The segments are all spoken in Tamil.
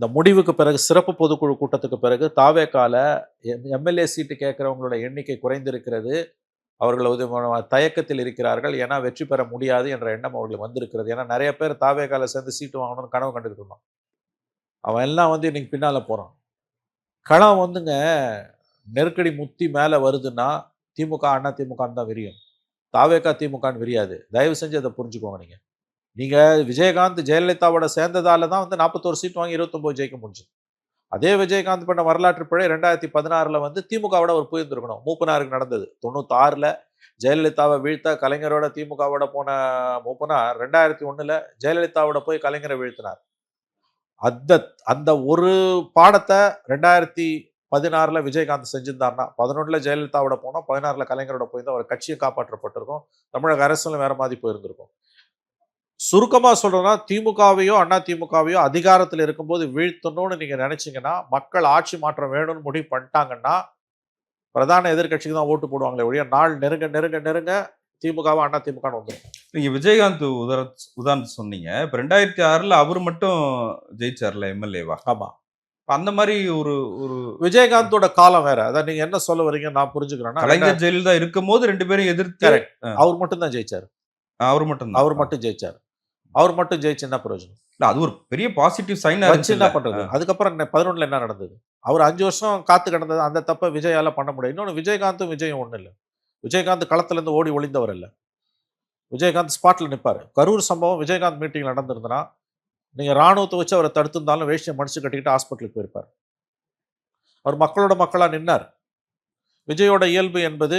இந்த முடிவுக்கு பிறகு சிறப்பு பொதுக்குழு கூட்டத்துக்கு பிறகு தாவேக்கால எம்எல்ஏ சீட்டு கேட்குறவங்களோட எண்ணிக்கை குறைந்திருக்கிறது. அவர்கள் ஒரு தயக்கத்தில் இருக்கிறார்கள். ஏன்னா வெற்றி பெற முடியாது என்ற எண்ணம் அவர்களுக்கு வந்திருக்கிறது. ஏன்னா நிறைய பேர் தாவேக்கால சேர்ந்து சீட்டு வாங்கணும்னு கனவு கண்டுக்கிட்டு இருந்தான். அவன் எல்லாம் வந்து இன்னைக்கு பின்னால் போகிறான் களம் வந்துங்க நெருக்கடி முத்தி மேலே வருதுன்னா திமுக அண்ணா திமுகன்னு தான் விரியும். தாவேக்கா திமுகன்னு விரியாது. தயவு செஞ்சு அதை புரிஞ்சுக்கோங்க நீங்கள் நீங்கள் விஜயகாந்த் ஜெயலலிதாவோட சேர்ந்ததால தான் வந்து நாற்பத்தோரு சீட் வாங்கி இருபத்தொம்போது ஜெயிக்க முடிஞ்சு அதே விஜயகாந்த் பண்ண வரலாற்று பிழை ரெண்டாயிரத்தி பதினாறில் வந்து திமுகவோட ஒரு புயந்திருக்கணும் மூப்பனாருக்கு நடந்தது. தொண்ணூத்தாறில் ஜெயலலிதாவை வீழ்த்த கலைஞரோட திமுகவோட போன மூப்பனார் ரெண்டாயிரத்தி ஒன்றில் ஜெயலலிதாவோட போய் கலைஞரை வீழ்த்தினார். அந்த அந்த ஒரு பாடத்தை ரெண்டாயிரத்தி பதினாறில் விஜயகாந்த் செஞ்சிருந்தார்னா பதினொன்றில் ஜெயலலிதாவோட போனோம் பதினாறில் கலைஞரோட போயிருந்தா அவர் கட்சியை காப்பாற்றப்பட்டிருக்கும் தமிழக அரசுல வேறு மாதிரி போயிருந்திருக்கும். சுருக்கமா சொல்றேன்னா திமுகவையோ அண்ணா திமுகவையோ அதிகாரத்தில் இருக்கும்போது வீழ்த்தணும்னு நீங்க நினைச்சீங்கன்னா மக்கள் ஆட்சி மாற்றம் வேணும்னு முடிவு பண்ணிட்டாங்கன்னா பிரதான எதிர்க்கட்சிக்கு தான் ஓட்டு போடுவாங்களே ஒழிய நாள் நெருங்க நெருங்க நெருங்க திமுகவா அண்ணா திமுகன்னு வந்துடும் நீங்க விஜயகாந்த் உதார உதாரணம் சொன்னீங்க. இப்ப ரெண்டாயிரத்தி ஆறுல அவர் மட்டும் ஜெயிச்சார்ல எம்எல்ஏவா? ஆமா. அந்த மாதிரி ஒரு ஒரு விஜயகாந்தோட காலம் வேற. அதான் நீங்க என்ன சொல்ல வரீங்க நான் புரிஞ்சுக்கிறேன்னா கலைஞர் ஜெயலலிதா இருக்கும் போது ரெண்டு பேரும் எதிர்த்து. அவர் மட்டும் தான் ஜெயிச்சார். அவர் மட்டும் அவர் மட்டும் ஜெயிச்சார். அவர் மட்டும் ஜெயிச்சு என்ன பிரயோஜனம்? இல்ல அது ஒரு பெரிய பாசிட்டிவ் சைனா வச்சு என்ன பண்றது? அதுக்கப்புறம் பதினொன்றுல என்ன நடந்தது? அவர் அஞ்சு வருஷம் காத்து கிடந்தது அந்த தப்ப விஜயால பண்ண முடியும் இன்னொன்று விஜயகாந்தும் விஜயும் ஒண்ணு இல்லை. விஜயகாந்த் களத்துல இருந்து ஓடி ஒளிந்தவர் இல்ல. விஜயகாந்த் ஸ்பாட்ல நிப்பாரு. கரூர் சம்பவம் விஜயகாந்த் மீட்டிங் நடந்திருந்தனா நீங்க ராணுவத்தை வச்சு அவரை தடுத்திருந்தாலும் வேஷ்டியை மடிச்சு கட்டிக்கிட்டு ஹாஸ்பிட்டலுக்கு போயிருப்பார். அவர் மக்களோட மக்களா நின்னார். விஜயோட இயல்பு என்பது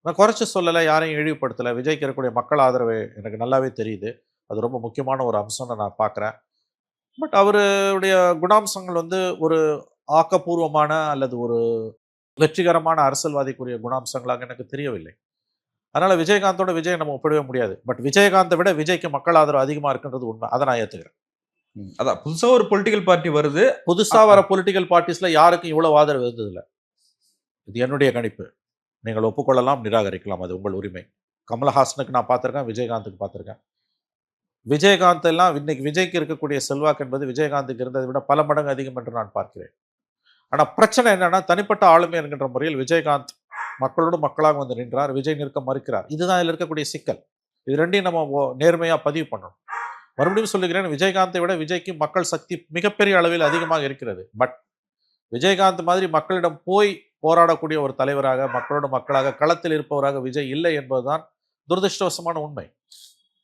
நான் குறைச்சு சொல்லலை யாரையும் இழிவுபடுத்தலை. விஜய்க்கு இருக்கக்கூடிய மக்கள் ஆதரவு எனக்கு நல்லாவே தெரியுது. அது ரொம்ப முக்கியமான ஒரு அம்சம்னு நான் பார்க்குறேன். பட் அவருடைய குணாம்சங்கள் வந்து ஒரு ஆக்கப்பூர்வமான அல்லது ஒரு வெற்றிகரமான அரசியல்வாதிக்குரிய குணாம்சங்களாக எனக்கு தெரியவில்லை. அதனால விஜயகாந்தோட விஜய் நம்ம ஒப்பிடவே முடியாது. பட் விஜயகாந்தை விட விஜய்க்கு மக்கள் ஆதரவு அதிகமாக இருக்குன்றது உண்மை. அதை நான் ஏற்றுக்கிறேன். அதான் புதுசா ஒரு பொலிட்டிக்கல் பார்ட்டி வருது. புதுசா வர பொலிட்டிக்கல் பார்ட்டிஸ்ல யாருக்கும் இவ்வளவு ஆதரவு இருந்ததில்லை. இது என்னுடைய கணிப்பு. நீங்கள் ஒப்புக்கொள்ளலாம் நிராகரிக்கலாம். அது உங்கள் உரிமை. கமலஹாசனுக்கு நான் பார்த்திருக்கேன் விஜயகாந்துக்கு பார்த்திருக்கேன். விஜயகாந்த் எல்லாம் இன்னைக்கு விஜய்க்கு இருக்கக்கூடிய செல்வாக்கு என்பது விஜயகாந்துக்கு இருந்ததை விட பல மடங்கு அதிகம் என்று நான் பார்க்கிறேன். ஆனால் பிரச்சனை என்னன்னா தனிப்பட்ட ஆளுமை என்கின்ற முறையில் விஜயகாந்த் மக்களோடு மக்களாக வந்து நின்றார் விஜய் நிற்க மறுக்கிறார். இதுதான் இதில் இருக்கக்கூடிய சிக்கல். இது ரெண்டையும் நம்ம நேர்மையாக பதிவு பண்ணணும். மறுபடியும் சொல்லுகிறேன் விஜயகாந்தை விட விஜய்க்கு மக்கள் சக்தி மிகப்பெரிய அளவில் அதிகமாக இருக்கிறது. பட் விஜயகாந்த் மாதிரி மக்களிடம் போய் போராடக்கூடிய ஒரு தலைவராக மக்களோட மக்களாக களத்தில் இருப்பவராக விஜய் இல்லை என்பதுதான் துரதிருஷ்டவசமான உண்மை.